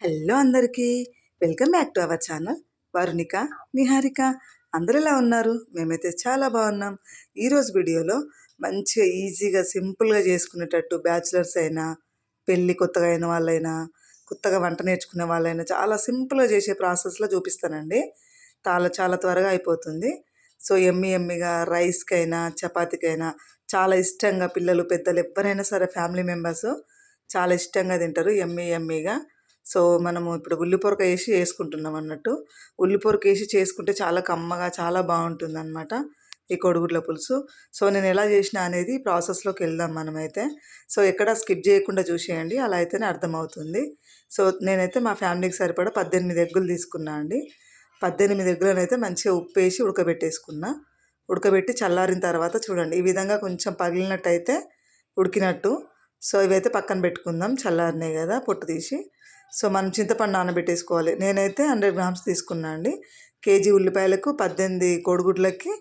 Hello అందరికీ. Welcome back to our channel. Varunika Niharika. అందరు ఎలా ఉన్నారు? మేమైతే చాలా బాగున్నాం. ఈరోజు వీడియోలో మంచిగా ఈజీగా సింపుల్గా చేసుకునేటట్టు బ్యాచిలర్స్ అయినా పెళ్ళి కొత్తగా అయిన వాళ్ళైనా కొత్తగా వంట నేర్చుకునే వాళ్ళైనా చాలా సింపుల్గా చేసే ప్రాసెస్లో చూపిస్తానండి. చాలా చాలా త్వరగా అయిపోతుంది. సో ఎమ్మి ఎమ్మిగా రైస్కైనా చపాతీకైనా చాలా ఇష్టంగా పిల్లలు పెద్దలు ఎవరైనా సరే ఫ్యామిలీ మెంబర్స్ చాలా ఇష్టంగా తింటారు ఎమ్మి ఎమ్మిగా. సో మనము ఇప్పుడు ఉల్లిపొరక వేసి వేసుకుంటున్నాం అన్నట్టు. ఉల్లిపొరక వేసి చేసుకుంటే చాలా కమ్మగా చాలా బాగుంటుంది అనమాట ఈ కొడుగుడ్ల పులుసు. సో నేను ఎలా చేసిన అనేది ప్రాసెస్లోకి వెళ్దాం మనమైతే. సో ఎక్కడ స్కిప్ చేయకుండా చూసేయండి అలా అయితేనే అర్థమవుతుంది. సో నేనైతే మా ఫ్యామిలీకి సరిపడా పద్దెనిమిది ఎగ్గులు తీసుకున్నా అండి. పద్దెనిమిది ఎగ్గులను మంచిగా ఉప్పు వేసి ఉడకబెట్టేసుకున్నా. ఉడకబెట్టి చల్లారిన తర్వాత చూడండి ఈ విధంగా కొంచెం పగిలినట్టయితే ఉడికినట్టు. సో ఇవైతే పక్కన పెట్టుకుందాం చల్లారినాయి కదా పొట్టు తీసి. సో మనం చింతపండు నానబెట్టేసుకోవాలి. నేనైతే హండ్రెడ్ గ్రామ్స్ తీసుకున్నా అండి. కేజీ ఉల్లిపాయలకు పద్దెనిమిది కోడిగుడ్లకి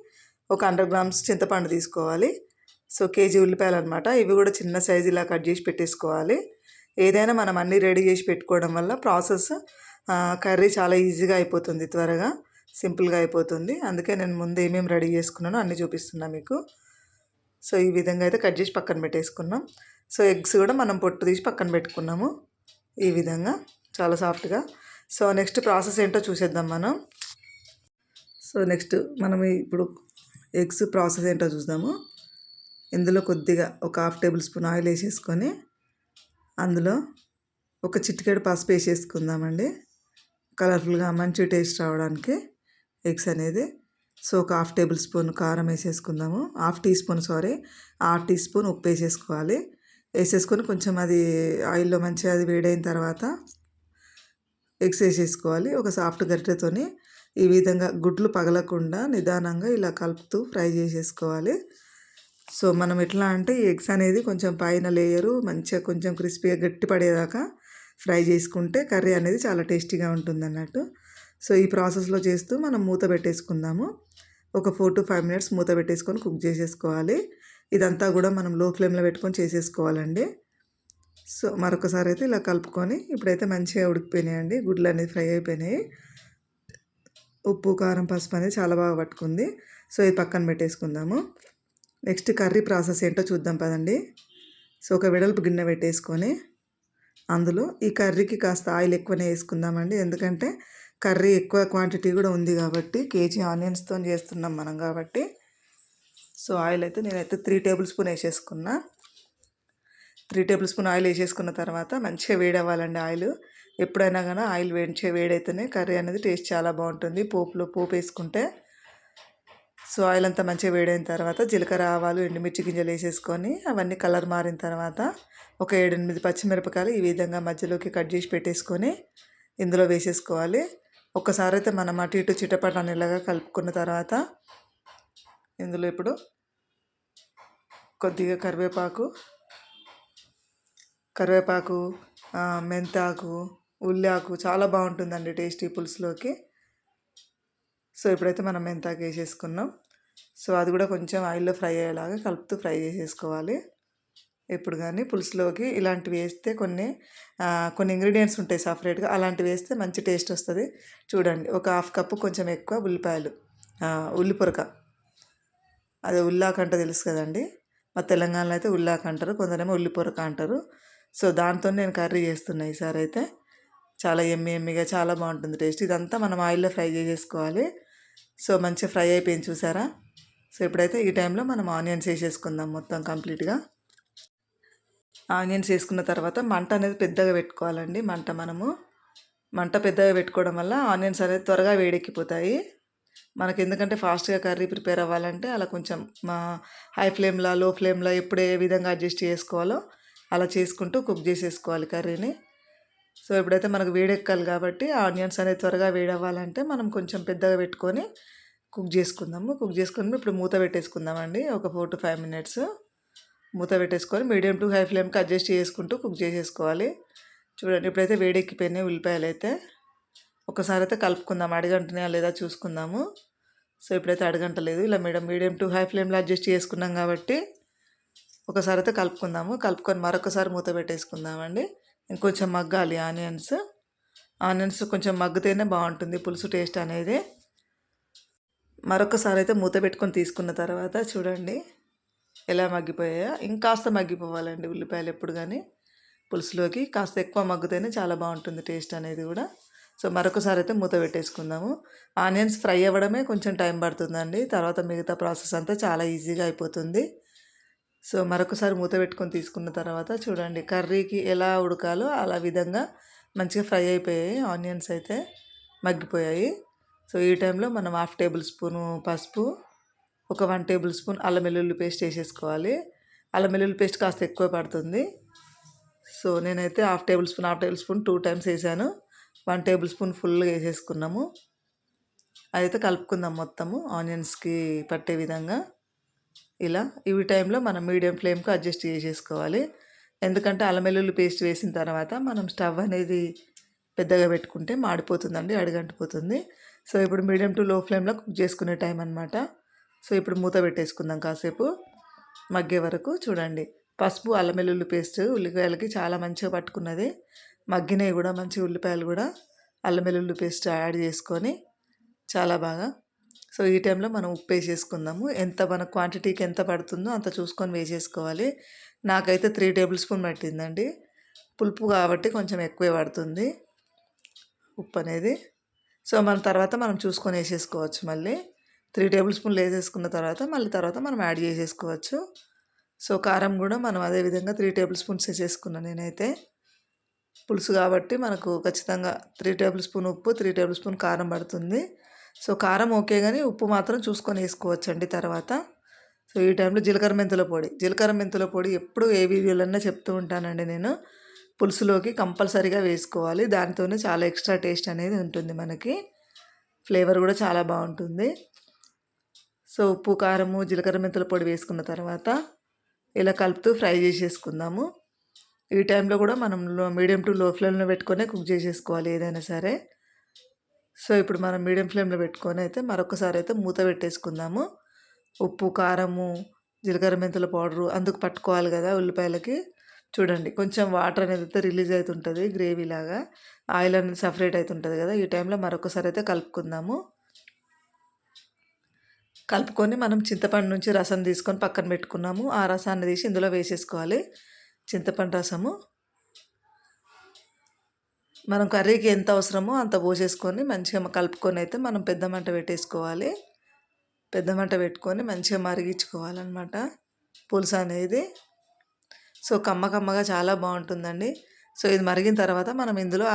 ఒక హండ్రెడ్ గ్రామ్స్ చింతపండు తీసుకోవాలి. సో కేజీ ఉల్లిపాయలు అనమాట ఇవి కూడా చిన్న సైజు ఇలా కట్ చేసి పెట్టేసుకోవాలి. ఏదైనా మనం అన్నీ రెడీ చేసి పెట్టుకోవడం వల్ల ప్రాసెస్ కర్రీ చాలా ఈజీగా అయిపోతుంది త్వరగా. సింపుల్గా అయిపోతుంది. అందుకే నేను ముందు ఏమేమి రెడీ చేసుకున్నానో అన్నీ చూపిస్తున్నా మీకు. సో ఈ విధంగా అయితే కట్ చేసి పక్కన పెట్టేసుకున్నాం. సో ఎగ్స్ కూడా మనం పొట్టు తీసి పక్కన పెట్టుకున్నాము. ఈ విధంగా చాలా సాఫ్ట్గా. సో నెక్స్ట్ ప్రాసెస్ ఏంటో చూసేద్దాం మనం. సో నెక్స్ట్ మనం ఇప్పుడు ఎగ్స్ ప్రాసెస్ ఏంటో చూద్దాము. ఇందులో కొద్దిగా ఒక హాఫ్ టేబుల్ స్పూన్ ఆయిల్ వేసేసుకొని అందులో ఒక చిటికెడు పసుపు వేసేసుకుందామండి. కలర్ఫుల్గా మంచి టేస్ట్ రావడానికి ఎగ్స్ అనేది. సో ఒక హాఫ్ టేబుల్ స్పూన్ కారం వేసేసుకుందాము. Half teaspoon sorry half teaspoon ఉప్పు వేసేసుకోవాలి. వేసేసుకొని కొంచెం అది ఆయిల్లో మంచిగా అది వేడైన తర్వాత ఎగ్స్ వేసేసుకోవాలి. ఒక సాఫ్ట్ గరిటెతోని ఈ విధంగా గుడ్లు పగలకుండా నిదానంగా ఇలా కలుపుతూ ఫ్రై చేసేసుకోవాలి. సో మనం ఎట్లా అంటే ఈ ఎగ్స్ అనేది కొంచెం పైన లేయరు మంచిగా కొంచెం క్రిస్పీగా గట్టి పడేదాకా ఫ్రై చేసుకుంటే కర్రీ అనేది చాలా టేస్టీగా ఉంటుంది అన్నట్టు సో ఈ ప్రాసెస్లో చేస్తూ మనం మూత పెట్టేసుకుందాము. ఒక ఫోర్ టు ఫైవ్ మినిట్స్ మూత పెట్టేసుకొని కుక్ చేసేసుకోవాలి. ఇదంతా కూడా మనం లో ఫ్లేమ్లో పెట్టుకొని చేసేసుకోవాలండి. సో మరొకసారి అయితే ఇలా కలుపుకొని ఇప్పుడైతే మంచిగా ఉడికిపోయినాయండి. గుడ్లు అనేది ఫ్రై అయిపోయినాయి. ఉప్పు కారం పసుపు అనేది చాలా బాగా పట్టుకుంది. సో ఇది పక్కన పెట్టేసుకుందాము. నెక్స్ట్ కర్రీ ప్రాసెస్ ఏంటో చూద్దాం పదండి. సో ఒక వెడల్పు గిన్నె పెట్టేసుకొని అందులో ఈ కర్రీకి కాస్త ఆయిల్ ఎక్కువనే వేసుకుందామండి. ఎందుకంటే కర్రీ ఎక్కువ క్వాంటిటీ కూడా ఉంది కాబట్టి కేజీ ఆనియన్స్తో చేస్తున్నాం మనం కాబట్టి. సో ఆయిల్ అయితే నేనైతే త్రీ టేబుల్ స్పూన్ వేసేసుకున్నా. త్రీ టేబుల్ స్పూన్ ఆయిల్ వేసేసుకున్న తర్వాత మంచిగా వేడవ్వాలండి ఆయిల్. ఎప్పుడైనా కానీ ఆయిల్ వేడి వేడైతేనే కర్రీ అనేది టేస్ట్ చాలా బాగుంటుంది. పోపులో పోపు వేసుకుంటే సో ఆయిల్ అంతా మంచిగా వేడైన తర్వాత జీలకర్ర ఆవాలు ఎండుమిర్చి గింజలు వేసేసుకొని అవన్నీ కలర్ మారిన తర్వాత ఒక ఏడెనిమిది పచ్చిమిరపకాయలు ఈ విధంగా మధ్యలోకి కట్ చేసి పెట్టేసుకొని ఇందులో వేసేసుకోవాలి. ఒక్కసారి అయితే మనం అటు ఇటు చిటపట అనేలాగా కలుపుకున్న తర్వాత ఇందులో ఇప్పుడు కొద్దిగా కరివేపాకు కరివేపాకు మెంతాకు ఉల్లాకు చాలా బాగుంటుందండి టేస్టీ పులుసులోకి. సో ఇప్పుడైతే మనం మెంతాకు వేసేసుకున్నాం. సో అది కూడా కొంచెం ఆయిల్లో ఫ్రై అయ్యేలాగా కలుపుతూ ఫ్రై చేసేసుకోవాలి. ఎప్పుడు కానీ పులుసులోకి ఇలాంటివి వేస్తే కొన్ని కొన్ని ఇంగ్రీడియంట్స్ ఉంటాయి సపరేట్గా. అలాంటివి వేస్తే మంచి టేస్ట్ వస్తుంది. చూడండి ఒక హాఫ్ కప్పు కొంచెం ఎక్కువ ఉల్లిపాయలు ఉల్లిపొరక. అది ఉల్లాకంట తెలుసు కదండి. మా తెలంగాణలో అయితే ఉల్లాక అంటారు కొందరేమో ఉల్లిపొరక అంటారు. సో దాంతో నేను కర్రీ చేస్తున్నా ఈసారి అయితే. చాలా ఎమ్మి ఎమ్మిగా చాలా బాగుంటుంది టేస్ట్. ఇదంతా మనం ఆయిల్లో ఫ్రై చేసేసుకోవాలి. సో మంచిగా ఫ్రై అయిపోయింది చూసారా? సో ఇప్పుడైతే ఈ టైంలో మనం ఆనియన్స్ వేసేసుకుందాం మొత్తం కంప్లీట్గా. ఆనియన్స్ వేసుకున్న తర్వాత మంట అనేది పెద్దగా పెట్టుకోవాలండి మంట మనము. మంట పెద్దగా పెట్టుకోవడం వల్ల ఆనియన్స్ అనేది త్వరగా వేడెక్కిపోతాయి. మనకి ఎందుకంటే ఫాస్ట్గా కర్రీ ప్రిపేర్ అవ్వాలంటే అలా కొంచెం మా హై ఫ్లేమ్లో లో ఫ్లేమ్లో ఎప్పుడు ఏ విధంగా అడ్జస్ట్ చేసుకోవాలో అలా చేసుకుంటూ కుక్ చేసేసుకోవాలి కర్రీని. సో ఎప్పుడైతే మనకు వేడెక్కాలి కాబట్టి ఆనియన్స్ అనేది త్వరగా వేడవ్వాలంటే మనం కొంచెం పెద్దగా పెట్టుకొని కుక్ చేసుకుందాము. కుక్ చేసుకుని ఇప్పుడు మూత పెట్టేసుకుందామండి. ఒక ఫోర్ టు ఫైవ్ మినిట్స్ మూత పెట్టేసుకొని మీడియం టు హై ఫ్లేమ్కి అడ్జస్ట్ చేసుకుంటూ కుక్ చేసేసుకోవాలి. చూడండి ఇప్పుడైతే వేడెక్కిపోయినాయి ఉల్లిపాయలు అయితే ఒకసారి అయితే కలుపుకుందాం. అడిగంటున్నాయా లేదా చూసుకుందాము. సో ఇప్పుడైతే అడగంటలేదు ఇలా మీడియం మీడియం టు హై ఫ్లేమ్లో అడ్జస్ట్ చేసుకున్నాం కాబట్టి ఒకసారి అయితే కలుపుకుందాము. కలుపుకొని మరొకసారి మూత పెట్టేసుకుందామండి. ఇంకొంచెం మగ్గాలి ఆనియన్స్. ఆనియన్స్ కొంచెం మగ్గితేనే బాగుంటుంది పులుసు టేస్ట్ అనేది. మరొకసారి అయితే మూత పెట్టుకొని తీసుకున్న తర్వాత చూడండి ఎలా మగ్గిపోయాయో. ఇంకాస్త మగ్గిపోవాలండి ఉల్లిపాయలు ఎప్పుడు కానీ. పులుసులోకి కాస్త ఎక్కువ మగ్గితేనే చాలా బాగుంటుంది టేస్ట్ అనేది కూడా. సో మరొకసారి అయితే మూత పెట్టేసుకుందాము. ఆనియన్స్ ఫ్రై అవ్వడమే కొంచెం టైం పడుతుందండి. తర్వాత మిగతా ప్రాసెస్ అంతా చాలా ఈజీగా అయిపోతుంది. సో మరొకసారి మూత పెట్టుకొని తీసుకున్న తర్వాత చూడండి కర్రీకి ఎలా ఉడకాలో అలా విధంగా మంచిగా ఫ్రై అయిపోయాయి. ఆనియన్స్ అయితే మగ్గిపోయాయి. సో ఈ టైంలో మనం హాఫ్ టేబుల్ స్పూను పసుపు ఒక వన్ టేబుల్ స్పూన్ అల్లం వెల్లుల్లి పేస్ట్ వేసేసుకోవాలి. అల్లం వెల్లుల్లి పేస్ట్ కాస్త ఎక్కువ పడుతుంది. సో నేనైతే half tablespoon half tablespoon two times వేసాను. వన్ టేబుల్ స్పూన్ ఫుల్గా వేసేసుకున్నాము. అయితే కలుపుకుందాం మొత్తము. ఆనియన్స్కి పట్టే విధంగా. ఇలా ఇవి టైంలో మనం మీడియం ఫ్లేమ్కి అడ్జస్ట్ చేసేసుకోవాలి. ఎందుకంటే అల్లం పేస్ట్ వేసిన తర్వాత మనం స్టవ్ అనేది పెద్దగా పెట్టుకుంటే మాడిపోతుందండి అడిగంటిపోతుంది సో ఇప్పుడు మీడియం టు లో ఫ్లేమ్లో కుక్ చేసుకునే టైం అనమాట సో ఇప్పుడు మూత పెట్టేసుకుందాం కాసేపు. మగ్గే వరకు చూడండి. పసుపు అల్లం వెల్లుల్లి పేస్ట్ ఉల్లిపాయలకి చాలా మంచిగా పట్టుకున్నది. మగ్గినవి కూడా మంచి ఉల్లిపాయలు కూడా అల్లం వెల్లుల్లి పేస్ట్ యాడ్ చేసుకొని చాలా బాగా. సో ఈ టైంలో మనం ఉప్పు వేసేసుకుందాము. ఎంత మన క్వాంటిటీకి ఎంత పడుతుందో అంత చూసుకొని వేసేసుకోవాలి. నాకైతే త్రీ టేబుల్ స్పూన్ పట్టిందండి. పులుపు కాబట్టి కొంచెం ఎక్కువే పడుతుంది ఉప్పు అనేది. సో మన తర్వాత మనం చూసుకొని వేసేసుకోవచ్చు మళ్ళీ. త్రీ టేబుల్ స్పూన్లు వేసేసుకున్న తర్వాత మళ్ళీ తర్వాత మనం యాడ్ చేసేసుకోవచ్చు. సో కారం కూడా మనం అదేవిధంగా త్రీ టేబుల్ స్పూన్స్ వేసేసుకున్నాను నేనైతే. పులుసు కాబట్టి మనకు ఖచ్చితంగా త్రీ టేబుల్ స్పూన్ ఉప్పు త్రీ టేబుల్ స్పూన్ కారం పడుతుంది. సో కారం ఓకే కానీ ఉప్పు మాత్రం చూసుకొని వేసుకోవచ్చండి తర్వాత. సో ఈ టైంలో జీలకర్ర మెంతుల పొడి. జీలకర్ర మెంతుల పొడి ఎప్పుడు ఏ వీడియోలన్నా చెప్తూ ఉంటానండి నేను. పులుసులోకి కంపల్సరీగా వేసుకోవాలి. దానితోనే చాలా ఎక్స్ట్రా టేస్ట్ అనేది ఉంటుంది మనకి. ఫ్లేవర్ కూడా చాలా బాగుంటుంది. సో ఉప్పు కారము జీలకర్ర మెంతుల పొడి వేసుకున్న తర్వాత ఇలా కలుపుతూ ఫ్రై చేసేసుకుందాము. ఈ టైంలో కూడా మనం మీడియం టు లో ఫ్లేమ్లో పెట్టుకొని కుక్ చేసేసుకోవాలి ఏదైనా సరే. సో ఇప్పుడు మనం మీడియం ఫ్లేమ్లో పెట్టుకొని అయితే మరొకసారి అయితే మూత పెట్టేసుకుందాము. ఉప్పు కారము జీలకర్ర మెంతుల పౌడరు అందుకు పట్టుకోవాలి కదా ఉల్లిపాయలకి. చూడండి కొంచెం వాటర్ అనేది అయితే రిలీజ్ అవుతుంటుంది గ్రేవీ లాగా ఆయిల్ అనేది సపరేట్ అవుతుంటుంది కదా ఈ టైంలో మరొకసారి అయితే కలుపుకుందాము. కలుపుకొని మనం చింతపండు నుంచి రసం తీసుకొని పక్కన పెట్టుకున్నాము. ఆ రసాన్ని తీసి ఇందులో వేసేసుకోవాలి. చింతపండు రసము. మనం కర్రీకి ఎంత అవసరమో అంత పోసేసుకొని మంచిగా కలుపుకొని అయితే మనం పెద్ద మంట పెట్టేసుకోవాలి. పెద్ద మంట పెట్టుకొని మంచిగా మరిగించుకోవాలన్నమాట. పులుసు అనేది. సో కమ్మ కమ్మగా చాలా బాగుంటుందండి. సో ఇది మరిగిన తర్వాత మనం ఇందులో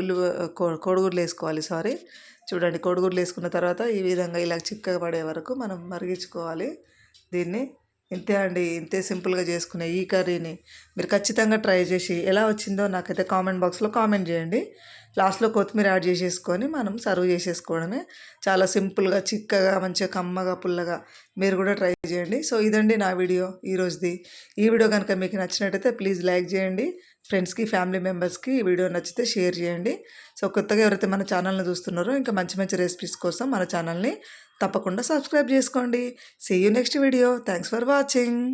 ఉల్లి కోడిగుడ్లు వేసుకోవాలి. సారీ. చూడండి కోడిగుడ్లు వేసుకున్న తర్వాత ఈ విధంగా ఇలా చిక్కగా పడే వరకు మనం మరిగించుకోవాలి. దీన్ని ఇంతే అండి. ఇంతే సింపుల్గా చేసుకునే ఈ కర్రీని. మీరు ఖచ్చితంగా ట్రై చేసి ఎలా వచ్చిందో నాకైతే కామెంట్ బాక్స్లో కామెంట్ చేయండి. లాస్ట్లో కొత్తిమీర యాడ్ చేసేసుకొని మనం సర్వ్ చేసేసుకోవడమే. చాలా సింపుల్గా చిక్కగా మంచిగా కమ్మగా పుల్లగా మీరు కూడా ట్రై చేయండి. సో ఇదండి నా వీడియో ఈరోజుది. ఈ వీడియో కనుక మీకు నచ్చినట్టయితే ప్లీజ్ లైక్ చేయండి. ఫ్రెండ్స్కి ఫ్యామిలీ మెంబర్స్కి ఈ వీడియో నచ్చితే షేర్ చేయండి. సో కొత్తగా ఎవరైతే మన ఛానల్ని చూస్తున్నారో ఇంకా మంచి మంచి రెసిపీస్ కోసం మన ఛానల్ని తప్పకుండా సబ్స్క్రైబ్ చేసుకోండి. See you next video thanks for watching